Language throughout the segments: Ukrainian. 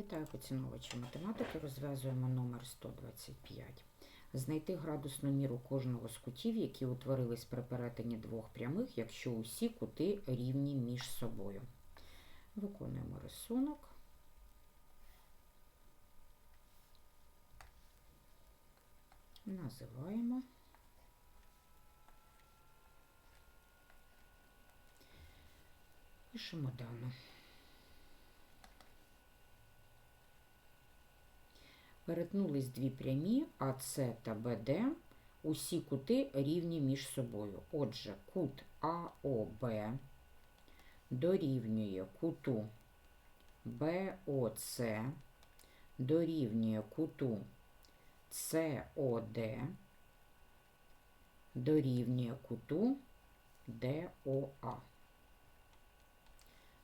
Вітаю поціновувачі математики. Розв'язуємо номер 125. Знайти градусну міру кожного з кутів, які утворились при перетині двох прямих, якщо усі кути рівні між собою. Виконуємо рисунок. Називаємо. Пишемо дано. Перетнулись дві прямі АС та БД. Усі кути рівні між собою. Отже, кут АОБ дорівнює куту БОЦ, дорівнює куту СОД, дорівнює куту ДОА.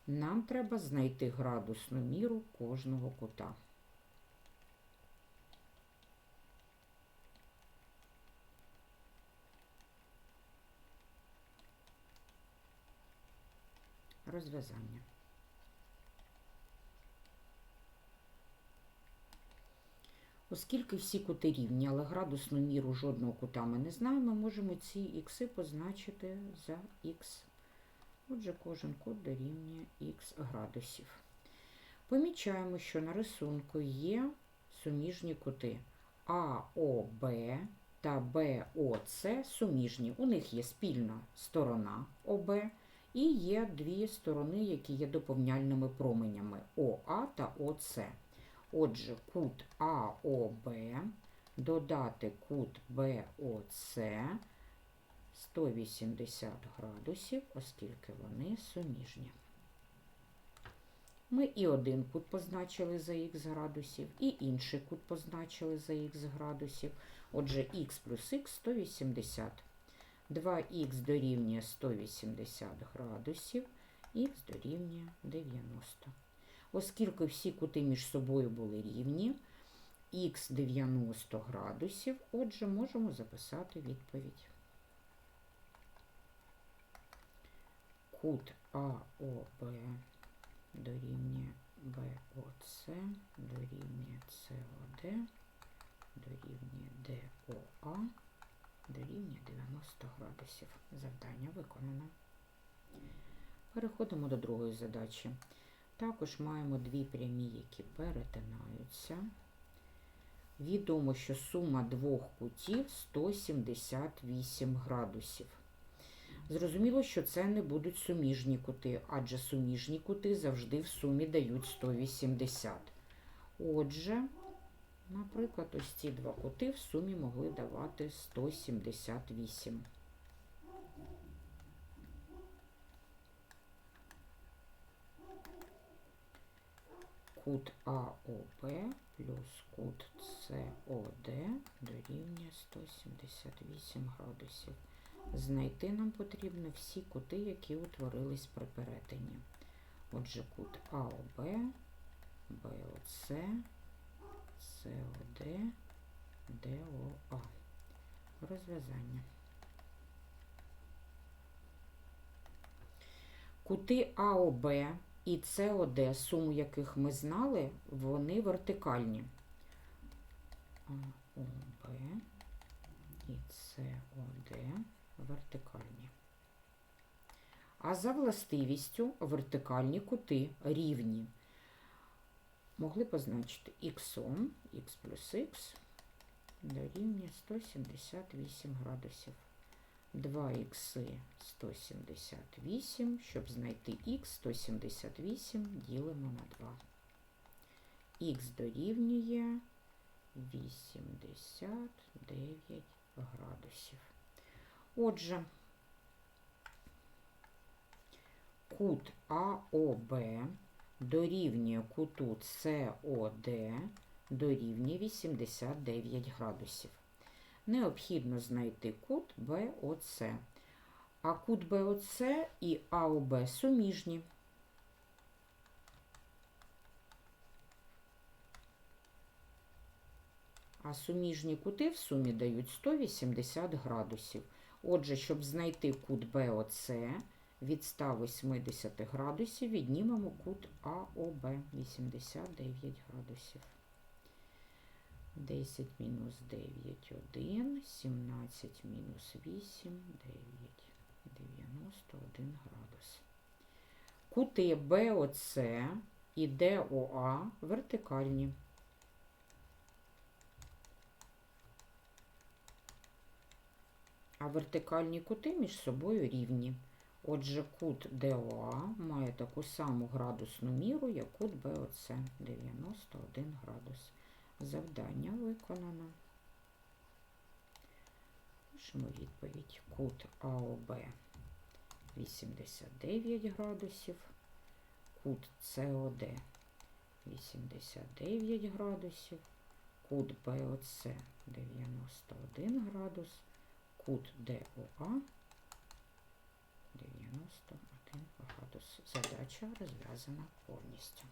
Нам треба знайти градусну міру кожного кута. Розв'язання. Оскільки всі кути рівні, але градусну міру жодного кута ми не знаємо, ми можемо ці ікси позначити за х. Отже, кожен кут дорівнює х градусів. Помічаємо, що на рисунку є суміжні кути АОБ та БОЦ суміжні. У них є спільна сторона ОБ і є дві сторони, які є доповняльними променями ОА та ОЦ. Отже, кут АОБ додати кут БОЦ 180 градусів, оскільки вони суміжні. Ми і один кут позначили за х градусів, і інший кут позначили за х градусів. Отже, х плюс х 180. 2х дорівнює 180 градусів, х дорівнює 90. Оскільки всі кути між собою були рівні, х 90 градусів, отже, можемо записати відповідь. Кут АОБ дорівнює БОЦ, дорівнює СОД, дорівнює ДОА, дорівнює 90 градусів. Завдання виконано. Переходимо до другої задачі. Також маємо дві прямі, які перетинаються. Відомо, що сума двох кутів 178 градусів. Зрозуміло, що це не будуть суміжні кути, адже суміжні кути завжди в сумі дають 180. Отже, наприклад, ось ці два кути в сумі могли давати 178. Кут АОП плюс кут СОД дорівнює 178 градусів. Знайти нам потрібно всі кути, які утворились при перетині. Отже, кут АОБ, БОЦ, СОД, ДОА. Розв'язання. Кути АОБ і СОД, суму яких ми знали, вони вертикальні. АОБ і СОД вертикальні. А за властивістю вертикальні кути рівні. Могли позначити х, х плюс х дорівнює 178 градусів. 2х 178, щоб знайти х 178 ділимо на 2. Х дорівнює 89 градусів. Отже, кут АОБ дорівнює куту СОД дорівнює 89 градусів. Необхідно знайти кут БОЦ. А кут БОЦ і АОБ суміжні. А суміжні кути в сумі дають 180 градусів. Отже, щоб знайти кут БОЦ, від 180 градусів віднімемо кут АОБ 89 градусів. 10 мінус 9, 1, 17 мінус 8, 9, 91 градус. Кути БОЦ і ДОА вертикальні. А вертикальні кути між собою рівні. Отже, кут ДОА має таку саму градусну міру, як кут БОЦ 91 градус. Завдання виконано. Пишемо відповідь. Кут АОБ 89 градусів, кут СОД 89 градусів, кут БОЦ 91 градус, кут ДОА 91 градус. Задача розв'язана повністю.